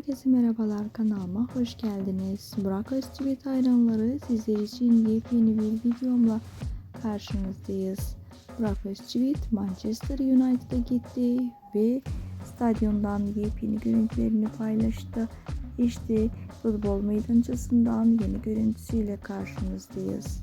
Herkese merhabalar kanalıma hoş geldiniz. Burak Özçivit hayranları sizler için yepyeni bir videomla karşınızdayız. Burak Özçivit Manchester United'a gitti ve stadyumdan yepyeni görüntülerini paylaştı. İşte futbol meydançasından yeni görüntüsüyle karşınızdayız.